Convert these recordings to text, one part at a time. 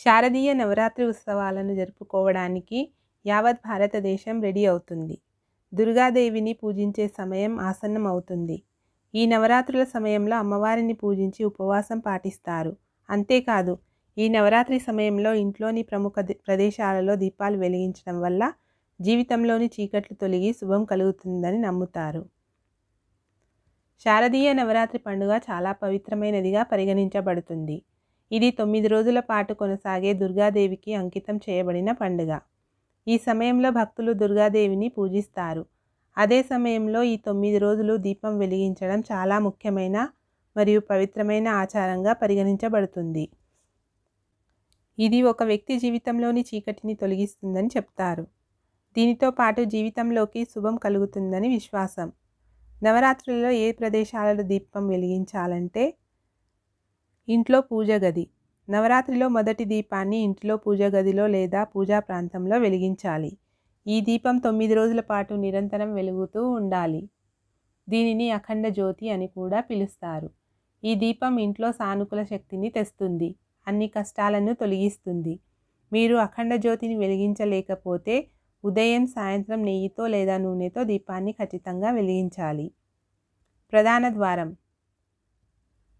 శారదీయ నవరాత్రి ఉత్సవాలను జరుపుకోవడానికి యావత్ భారతదేశం రెడీ అవుతుంది. దుర్గాదేవిని పూజించే సమయం ఆసన్నం అవుతుంది ఈ నవరాత్రుల సమయంలో అమ్మవారిని పూజించి ఉపవాసం పాటిస్తారు. అంతేకాదు ఈ నవరాత్రి సమయంలో ఇంట్లోని ప్రముఖ ప్రదేశాలలో దీపాలు వెలిగించడం వల్ల జీవితంలోని చీకట్లు తొలగి శుభం కలుగుతుందని నమ్ముతారు. శారదీయ నవరాత్రి పండుగ చాలా పవిత్రమైనదిగా పరిగణించబడుతుంది. ఇది తొమ్మిది రోజుల పాటు కొనసాగే దుర్గాదేవికి అంకితం చేయబడిన పండుగ. ఈ సమయంలో భక్తులు దుర్గాదేవిని పూజిస్తారు. అదే సమయంలో ఈ తొమ్మిది రోజులు దీపం వెలిగించడం చాలా ముఖ్యమైన మరియు పవిత్రమైన ఆచారంగా పరిగణించబడుతుంది. ఇది ఒక వ్యక్తి జీవితంలోని చీకటిని తొలగిస్తుందని చెప్తారు. దీనితో పాటు జీవితంలోకి శుభం కలుగుతుందని విశ్వాసం. నవరాత్రులలో ఏ ప్రదేశాలలో దీపం వెలిగించాలంటే ఇంట్లో పూజ గది. నవరాత్రిలో మొదటి దీపాన్ని ఇంట్లో పూజ గదిలో లేదా పూజా ప్రాంతంలో వెలిగించాలి. ఈ దీపం తొమ్మిది రోజుల పాటు నిరంతరం వెలుగుతూ ఉండాలి. దీనిని అఖండ జ్యోతి అని కూడా పిలుస్తారు. ఈ దీపం ఇంట్లో సానుకూల శక్తిని తెస్తుంది. అన్ని కష్టాలను తొలగిస్తుంది. మీరు అఖండ జ్యోతిని వెలిగించలేకపోతే ఉదయం సాయంత్రం నెయ్యితో లేదా నూనెతో దీపాన్ని ఖచ్చితంగా వెలిగించాలి. ప్రధాన ద్వారం.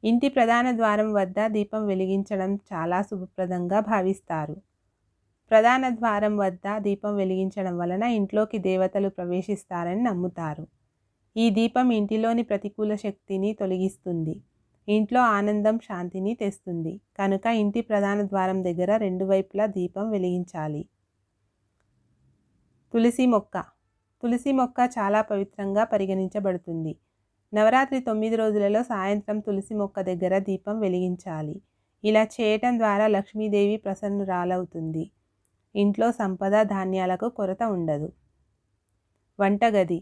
ఇంటి ప్రధాన ద్వారం వద్ద దీపం వెలిగించడం చాలా శుభప్రదంగా భావిస్తారు. ప్రధాన ద్వారం వద్ద దీపం వెలిగించడం వలన ఇంట్లోకి దేవతలు ప్రవేశిస్తారని నమ్ముతారు. ఈ దీపం ఇంటిలోని ప్రతికూల శక్తిని తొలగిస్తుంది. ఇంట్లో ఆనందం శాంతిని తెస్తుంది. కనుక ఇంటి ప్రధాన ద్వారం దగ్గర రెండు వైపులా దీపం వెలిగించాలి. తులసి మొక్క. తులసి మొక్క చాలా పవిత్రంగా పరిగణించబడుతుంది. నవరాత్రి తొమ్మిది రోజులలో సాయంత్రం తులసి మొక్క దగ్గర దీపం వెలిగించాలి. ఇలా చేయటం ద్వారా లక్ష్మీదేవి ప్రసన్నురాలవుతుంది. ఇంట్లో సంపద ధాన్యాలకు కొరత ఉండదు. వంటగది.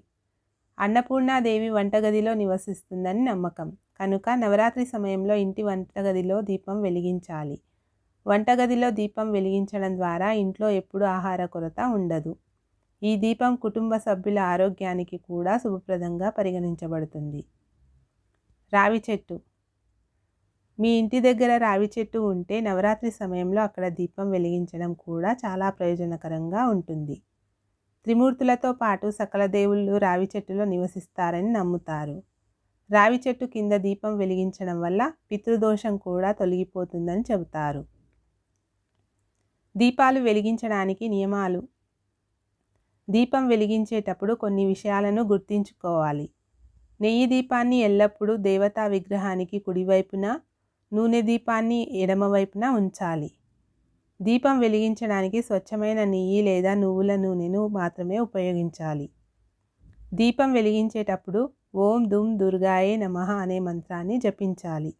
అన్నపూర్ణాదేవి వంటగదిలో నివసిస్తుందని నమ్మకం. కనుక నవరాత్రి సమయంలో ఇంటి వంటగదిలో దీపం వెలిగించాలి. వంటగదిలో దీపం వెలిగించడం ద్వారా ఇంట్లో ఎప్పుడు ఆహార కొరత ఉండదు. ఈ దీపం కుటుంబ సభ్యుల ఆరోగ్యానికి కూడా శుభప్రదంగా పరిగణించబడుతుంది. రావి చెట్టు. మీ ఇంటి దగ్గర రావి చెట్టు ఉంటే నవరాత్రి సమయంలో అక్కడ దీపం వెలిగించడం కూడా చాలా ప్రయోజనకరంగా ఉంటుంది. త్రిమూర్తులతో పాటు సకల దేవుళ్ళు రావి చెట్టులో నివసిస్తారని నమ్ముతారు. రావి చెట్టు కింద దీపం వెలిగించడం వల్ల పితృదోషం కూడా తొలగిపోతుందని చెబుతారు. దీపాలు వెలిగించడానికి నియమాలు దీపం వెలిగించేటప్పుడు కొన్ని విషయాలను గుర్తుంచుకోవాలి. నెయ్యి దీపాన్ని ఎల్లప్పుడూ దేవతా విగ్రహానికి కుడివైపున నూనె దీపాన్ని ఎడమవైపున ఉంచాలి. దీపం వెలిగించడానికి స్వచ్ఛమైన నెయ్యి లేదా నువ్వుల నూనెను మాత్రమే ఉపయోగించాలి. దీపం వెలిగించేటప్పుడు ఓం దుమ్ దుర్గాయే నమః అనే మంత్రాన్ని జపించాలి.